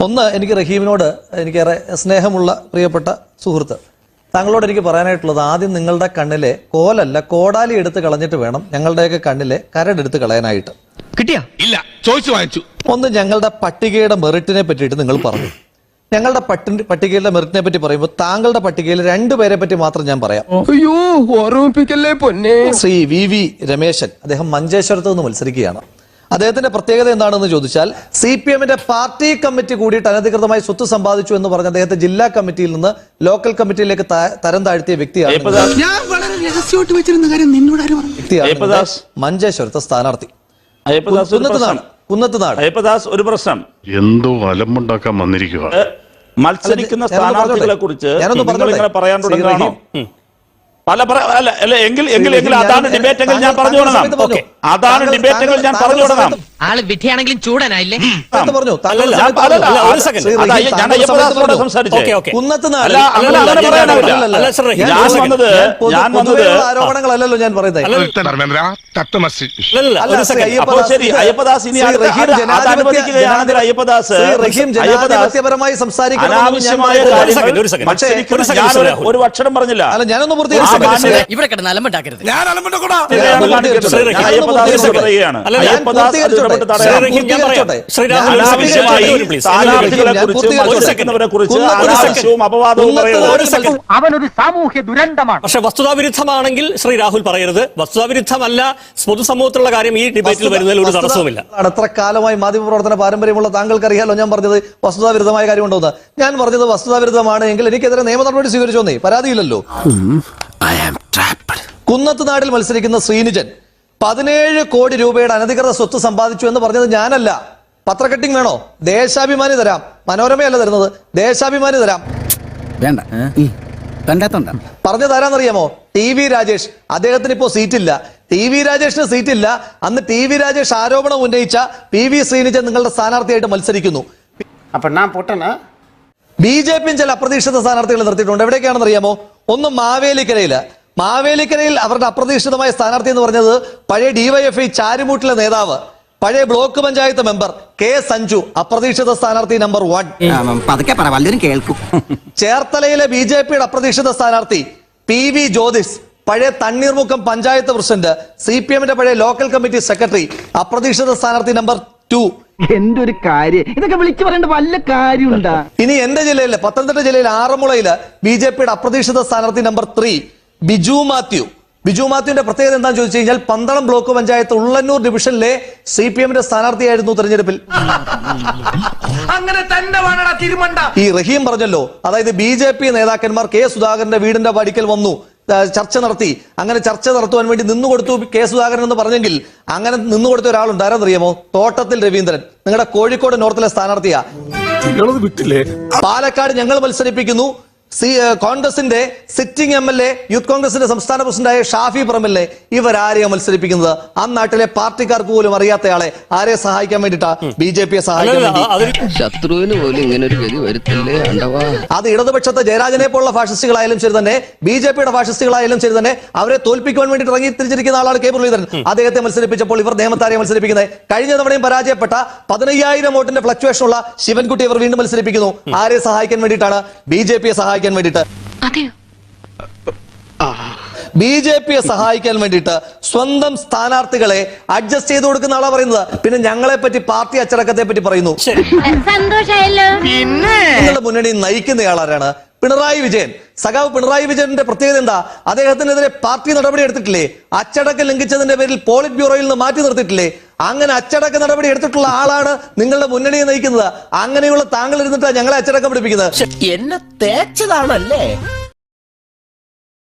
ഒന്ന് എനിക്ക് റഹീമിനോട് എനിക്കേറെ സ്നേഹമുള്ള പ്രിയപ്പെട്ട സുഹൃത്ത്. താങ്കളോട് എനിക്ക് പറയാനായിട്ടുള്ളത് ആദ്യം നിങ്ങളുടെ കണ്ണിലെ കോലല്ല കോടാലി എടുത്ത് കളഞ്ഞിട്ട് വേണം ഞങ്ങളുടെയൊക്കെ കണ്ണിലെ കരടെടുത്ത് കളയാനായിട്ട്. കിട്ടിയ? ഇല്ല ചോദിച്ചു വാങ്ങിച്ചു. ഒന്ന് ഞങ്ങളുടെ പട്ടികയുടെ മെറിറ്റിനെ പറ്റിയിട്ട് നിങ്ങൾ പറഞ്ഞു ഞങ്ങളുടെ പട്ടി പട്ടികയുടെ മെറിറ്റിനെ പറ്റി പറയുമ്പോൾ താങ്കളുടെ പട്ടികയിൽ രണ്ടുപേരെ പറ്റി മാത്രം ഞാൻ പറയാം. അയ്യോ ഓർമ്മിപ്പിക്കല്ലേ പൊന്നെ? ശ്രീ വി വി രമേശൻ അദ്ദേഹം മഞ്ചേശ്വരത്ത് നിന്ന് മത്സരിക്കുകയാണ്. അദ്ദേഹത്തിന്റെ പ്രത്യേകത എന്താണെന്ന് ചോദിച്ചാൽ സി പി എമ്മിന്റെ പാർട്ടി കമ്മിറ്റി കൂടിയിട്ട് അനധികൃതമായി സ്വത്ത് സമ്പാദിച്ചു എന്ന് പറഞ്ഞ അദ്ദേഹത്തെ ജില്ലാ കമ്മിറ്റിയിൽ നിന്ന് ലോക്കൽ കമ്മിറ്റിയിലേക്ക് തരം താഴ്ത്തിയ വ്യക്തിയാണ് മഞ്ചേശ്വരത്തെ സ്ഥാനാർത്ഥി. അയ്യപ്പദാസ് ഒരു കുന്നത്ത് പ്രശ്നം. അയ്യപ്പദാസ് ഒരു പ്രശ്നം. എന്തോ അലമ്പുണ്ടാക്കാൻ വന്നിരിക്കുക മത്സരിക്കുന്ന സ്ഥാനാർത്ഥികളെ കുറിച്ച് ഇങ്ങനെ പറയാൻ തുടങ്ങുകയാണോ? പല അല്ല അല്ല എങ്കിൽ എങ്കിൽ എങ്കിൽ അതാണ് ഡിബേറ്റ് എങ്കിൽ ഞാൻ പറഞ്ഞു കൊടുക്കാം തുടങ്ങാം. അതാണ് ഡിബേറ്റുകൾ ഞാൻ പറഞ്ഞു തുടങ്ങാം ആൾ വിധിയാണെങ്കിലും ചൂടനായില്ലേ? പറഞ്ഞു? ഞാൻ വന്നത് ഞാൻ ആരോപണങ്ങളല്ലല്ലോ പറയുന്നത് അയ്യപ്പദാസ് റഹീം ജനാധിപത്യപരമായി പക്ഷേ ഞാൻ ഒരു- അക്ഷരം പറഞ്ഞില്ല. അല്ല ഞാനൊന്ന് പൂർത്തിയാക്കി ഇവിടെ കിടന്ന് അലമ്പുണ്ടാക്കരുത്. ഞാൻ അലമ്പുണ്ടാക്കൂടാ. അവനൊരു സാമൂഹ്യ ദുരന്തമാണ്. പക്ഷെ വസ്തുതാവിരുദ്ധമാണെങ്കിൽ ശ്രീ രാഹുൽ പറയരുത്. വസ്തുതാവിരുദ്ധമല്ല പൊതുസമൂഹത്തിലുള്ള കാര്യം ഈ ഡിബേറ്റിൽ വരുന്നതിൽ ഒരു തടസ്സവുമില്ല. എത്ര കാലമായി മാധ്യമപ്രവർത്തന പാരമ്പര്യമുള്ള താങ്കൾക്ക് അറിയാലോ ഞാൻ പറഞ്ഞത് വസ്തുതാവിരുദ്ധമായ കാര്യമുണ്ടോന്ന്. ഞാൻ പറഞ്ഞത് വസ്തുതാവിരുദ്ധമാണ് എങ്കിൽ എനിക്കെതിരെ നിയമ നടപടി സ്വീകരിച്ചോന്നേ. പരാതിയില്ലല്ലോ. കുന്നത്ത് നാട്ടിൽ മത്സരിക്കുന്ന ശ്രീനിജൻ പതിനേഴ് കോടി രൂപയുടെ അനധികൃത സ്വത്ത് സമ്പാദിച്ചു എന്ന് പറഞ്ഞത് ഞാനല്ല. പത്രക്കട്ടിങ് വേണോ? ദേശാഭിമാനി തരാം. മനോരമയല്ല തരുന്നത്. ദേശാഭിമാനി തരാം. വേണ്ട. കണ്ടെത്തണ്ട. പറഞ്ഞത് ആരാന്നറിയാമോ? T V Rajesh. അദ്ദേഹത്തിന് ഇപ്പോ സീറ്റില്ല. T V രാജേഷിന് സീറ്റില്ല. അന്ന് ടി വി രാജേഷ് ആരോപണം ഉന്നയിച്ച പി വി ശ്രീനിജൻ നിങ്ങളുടെ സ്ഥാനാർത്ഥിയായിട്ട് മത്സരിക്കുന്നു. അപ്പൊ ഞാൻ പൊട്ടനാ? ബി ജെ പിയും ചില അപ്രതീക്ഷിത സ്ഥാനാർത്ഥികളെ നിർത്തിയിട്ടുണ്ട്. എവിടേക്കാണെന്ന് അറിയാമോ ഒന്ന് മാവേലിക്കരയിൽ. മാവേലിക്കരയിൽ അവരുടെ അപ്രതീക്ഷിതമായ സ്ഥാനാർത്ഥി എന്ന് പറഞ്ഞത് പഴയ ഡിവൈഎഫ്ഐ ചാരുമൂട്ടിലെ നേതാവ് പഴയ block panchayat member K Sanju അപ്രതീക്ഷിത സ്ഥാനാർത്ഥി നമ്പർ വൺ. കേൾക്കും. ചേർത്തലയിലെ ബി ജെ പിയുടെ അപ്രതീക്ഷിത സ്ഥാനാർത്ഥി പി വി ജ്യോതിസ് പഴയ Thanneermukkom panchayat president C P എമ്മിന്റെ പഴയ ലോക്കൽ കമ്മിറ്റി സെക്രട്ടറി അപ്രതീക്ഷിത സ്ഥാനാർത്ഥി നമ്പർ ടു. എന്തൊരു കാര്യം? ഇതൊക്കെ വിളിച്ചു പറയേണ്ട വല്ല കാര്യമുണ്ടാ? ഇനി എന്റെ ജില്ലയിലെ പത്തനംതിട്ട ജില്ലയിലെ ആറന്മുളയിൽ ബി ജെ പിയുടെ അപ്രതീക്ഷിത സ്ഥാനാർത്ഥി നമ്പർ ത്രീ. ബിജു മാത്യു. ബിജു മാത്യുവിന്റെ പ്രത്യേകത എന്താണെന്ന് ചോദിച്ചു കഴിഞ്ഞാൽ പന്തളം ബ്ലോക്ക് പഞ്ചായത്ത് ഉള്ളന്നൂർ ഡിവിഷനിലെ സി പി എമ്മിന്റെ സ്ഥാനാർത്ഥിയായിരുന്നു തെരഞ്ഞെടുപ്പിൽ. അങ്ങനെ തന്നെ വേണടാ തിരുമണ്ട. ഈ റഹീം പറഞ്ഞല്ലോ അതായത് ബി ജെ പി നേതാക്കന്മാർ കെ സുധാകരന്റെ വീടിന്റെ പടിക്കൽ വന്നു ചർച്ച നടത്തി. അങ്ങനെ ചർച്ച നടത്തുവാൻ വേണ്ടി നിന്നുകൊടുത്തു കെ സുധാകരൻ എന്ന് പറഞ്ഞെങ്കിൽ അങ്ങനെ നിന്നുകൊടുത്ത ഒരാളുണ്ട്. ആരെന്നറിയാമോ? തോട്ടത്തിൽ രവീന്ദ്രൻ. നിങ്ങളുടെ കോഴിക്കോട് നോർത്തിലെ സ്ഥാനാർത്ഥിയാ. വിട്ടില്ലേ? പാലക്കാട് ഞങ്ങൾ മത്സരിപ്പിക്കുന്നു. സി കോൺഗ്രസിന്റെ sitting M L A youth കോൺഗ്രസിന്റെ സംസ്ഥാന പ്രസിഡന്റായ ഷാഫി പറമ്പിലെ ഇവരാരെയാണ് മത്സരിപ്പിക്കുന്നത്? ആ നാട്ടിലെ പാർട്ടിക്കാർക്ക് പോലും അറിയാത്തയാളെ ആരെ സഹായിക്കാൻ വേണ്ടിട്ടാ ബി ജെ പിയെ സഹായിക്കാൻ വേണ്ടി? അതിൽ ശത്രുവിന് പോലും ഇങ്ങനെ ഒരു ഗതി വരുത്തല്ലേ അണ്ടവാ? അത് ഇടതുപക്ഷത്തെ ജയരാജനെ പോലുള്ള ഫാഷിസ്റ്റുകളായാലും ശരി തന്നെ ബി ജെ പിയുടെ ഫാഷിസ്റ്റുകളായാലും ശരി തന്നെ അവരെ തോൽപ്പിക്കാൻ വേണ്ടി ഇറങ്ങി തിരിച്ചിരിക്കുന്ന ആളാണ് കെ മുരളീധരൻ. അദ്ദേഹത്തെ മത്സരിപ്പിച്ചപ്പോൾ ഇവർ നിയമത്താരെ മത്സരിപ്പിക്കുന്നത്? കഴിഞ്ഞ തവണയും പരാജയപ്പെട്ട പതിനയ്യായിരം വോട്ടിന്റെ ഫ്ലക്ച്വേഷൻ ഉള്ള ശിവൻകുട്ടി ഇവർ വീണ്ടും മത്സരിപ്പിക്കുന്നു. ആരെ സഹായിക്കാൻ വേണ്ടിയിട്ടാണ് ബി ജെ പിയെ സഹായിക്കാൻ വേണ്ടിയിട്ട്. ബി ജെ പിയെ സഹായിക്കാൻ വേണ്ടിയിട്ട് സ്വന്തം സ്ഥാനാർത്ഥികളെ അഡ്ജസ്റ്റ് ചെയ്ത് കൊടുക്കുന്ന ആളാ പറയുന്നത്. പിന്നെ ഞങ്ങളെ പറ്റി പാർട്ടി അച്ചടക്കത്തെ പറ്റി പറയുന്നു. ശരി. സന്തോഷായല്ലോ നിങ്ങളുടെ മുന്നണി നയിക്കുന്നയാളാരാണ്? പിണറായി വിജയൻ. സഖാവ് പിണറായി വിജയന്റെ പ്രത്യേകത എന്താ? അദ്ദേഹത്തിനെതിരെ പാർട്ടി നടപടി എടുത്തിട്ടില്ലേ? അച്ചടക്കം ലംഘിച്ചതിന്റെ പേരിൽ പോളിറ്റ് ബ്യൂറോയിൽ നിന്ന് മാറ്റി നിർത്തിയിട്ടില്ലേ? അങ്ങനെ അച്ചടക്ക നടപടി എടുത്തിട്ടുള്ള ആളാണ് നിങ്ങളുടെ മുന്നണിയെ നയിക്കുന്നത്. അങ്ങനെയുള്ള താങ്കൾ ഇരുന്നിട്ടാണ് ഞങ്ങളെ അച്ചടക്കം പഠിപ്പിക്കുന്നത്. എന്നെ തേച്ചതാണല്ലേ?